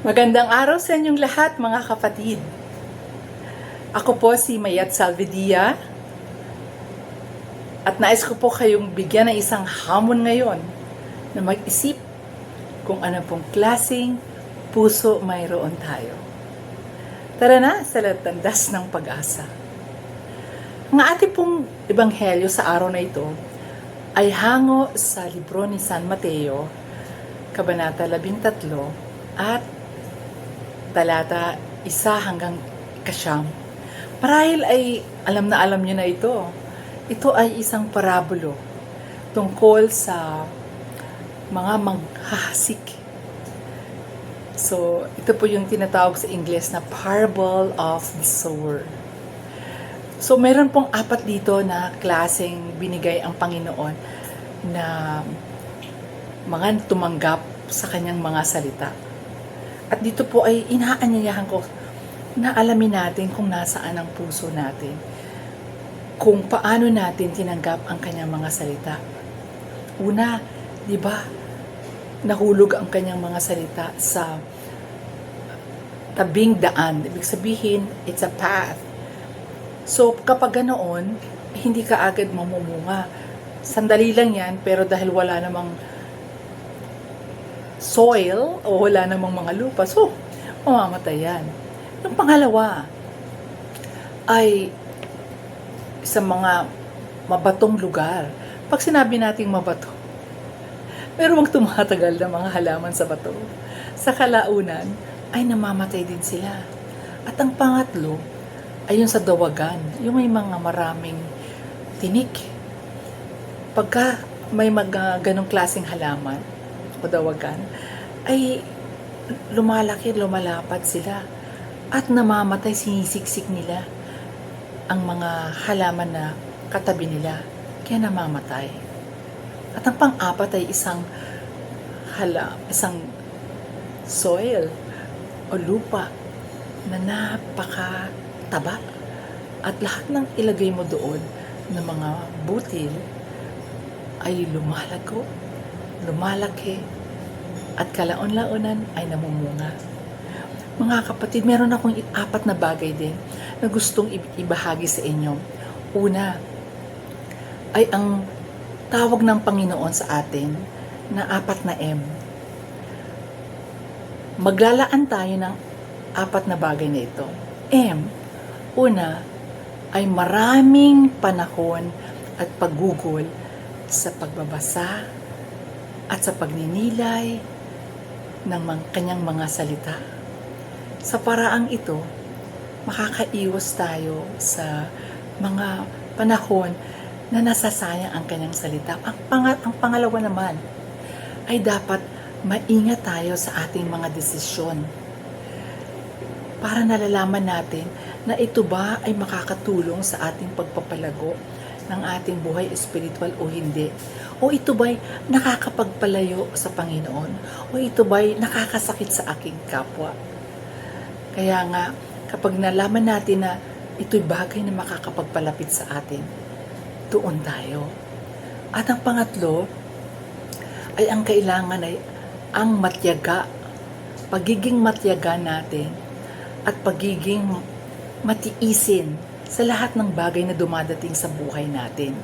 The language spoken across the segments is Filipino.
Magandang araw sa inyong lahat mga kapatid. Ako po si Mayat Salvedia at nais ko po kayong bigyan ng isang hamon ngayon na mag-isip kung ano pong klaseng puso mayroon tayo. Tara na sa latandas ng pag-asa. Ang ating pong ebanghelyo sa araw na ito ay hango sa libro ni San Mateo, Kabanata 13 at talata isa hanggang kasyam. Marahil ay alam na alam niyo na ito. Ito ay isang parabulo tungkol sa mga maghahasik. So, ito po yung tinatawag sa English na parable of the sower. So, meron pong apat dito na klaseng binigay ang Panginoon na mga tumanggap sa kanyang mga salita. At dito po ay inaanyayahan ko na alamin natin kung nasaan ang puso natin. Kung paano natin tinanggap ang kanyang mga salita. Una, di ba, nahulog ang kanyang mga salita sa tabing daan. Ibig sabihin, it's a path. So, kapag ganoon, hindi ka agad mamumunga. Sandali lang yan, pero dahil wala namang soil o wala namang mga lupa, so, mamamatay yan. Yung pangalawa ay sa mga mabatong lugar. Pag sinabi nating mabato, merong tumatagal na mga halaman sa bato. Sa kalaunan, ay namamatay din sila. At ang pangatlo, ay yung sa dawagan, yung may mga maraming tinik. Pagka may mga ganong klaseng halaman o dawagan, ay lumalaki, lumalapad sila. At namamatay, sinisiksik nila ang mga halaman na katabi nila. Kaya namamatay. At ang pang-apat ay isang hala, isang soil o lupa na napaka taba. At lahat ng ilagay mo doon ng mga butil ay lumalago, lumalaki, at kalaon-laonan ay namumunga. Mga kapatid, meron akong apat na bagay din na gustong ibahagi sa inyo. Una, ay ang tawag ng Panginoon sa atin na apat na M. Maglalaan tayo ng apat na bagay na ito. M, una, ay maraming panahon at paggugol sa pagbabasa at sa pagninilay ng kanyang mga salita. Sa paraang ito, makakaiwas tayo sa mga panahon na nasasayang ang kanyang salita. Ang, pangat, ang pangalawa naman ay dapat maingat tayo sa ating mga desisyon para nalalaman natin na ito ba ay makakatulong sa ating pagpapalago ng ating buhay espiritual o hindi. O ito ba'y nakakapagpalayo sa Panginoon? O ito ba'y nakakasakit sa aking kapwa? Kaya nga, kapag nalaman natin na ito'y bagay na makakapagpalapit sa atin, doon tayo. At ang pangatlo, ay ang kailangan ay ang matyaga, pagiging matyaga natin at pagiging matiisin sa lahat ng bagay na dumadating sa buhay natin.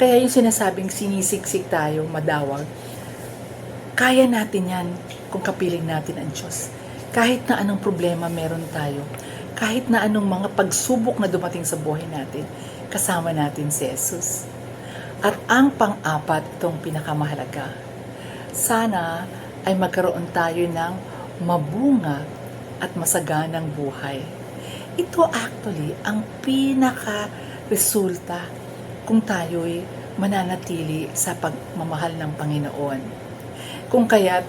Kaya yung sinasabing sinisiksik tayo, madawag, kaya natin yan kung kapiling natin ang Diyos. Kahit na anong problema meron tayo, kahit na anong mga pagsubok na dumating sa buhay natin, kasama natin si Jesus. At ang pang-apat, itong pinakamahalaga, sana ay magkaroon tayo ng mabunga at masaganang buhay. Ito actually ang pinaka-resulta kung tayo'y mananatili sa pagmamahal ng Panginoon. Kung kaya't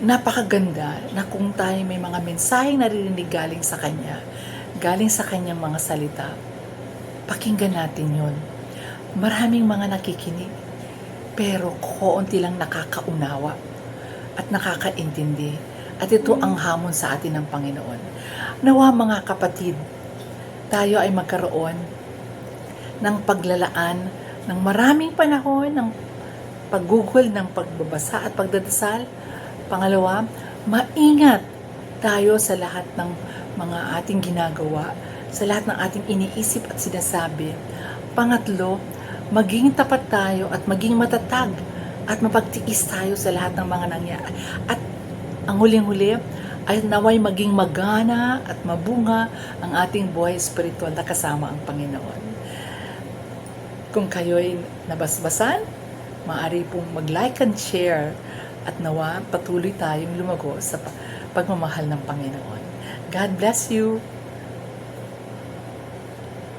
napakaganda na kung tayo may mga mensaheng naririnig galing sa Kanya, galing sa Kanyang mga salita, pakinggan natin yon. Maraming mga nakikinig, pero koonti lang nakakaunawa at nakakaintindi. At ito ang hamon sa atin ng Panginoon. Nawa mga kapatid, tayo ay magkaroon ng paglalaan ng maraming panahon ng paggugol ng pagbabasa at pagdadasal. Pangalawa, maingat tayo sa lahat ng mga ating ginagawa, sa lahat ng ating iniisip at sinasabi. Pangatlo, maging tapat tayo at maging matatag at mapagtiis tayo sa lahat ng mga nangyari. At ang huling-huli ay naway maging magana at mabunga ang ating buhay espiritual na kasama ang Panginoon. Kung kayo'y nabasbasan, maaari pong mag-like and share at nawa patuloy tayong lumago sa pa- pagmamahal ng Panginoon. God bless you!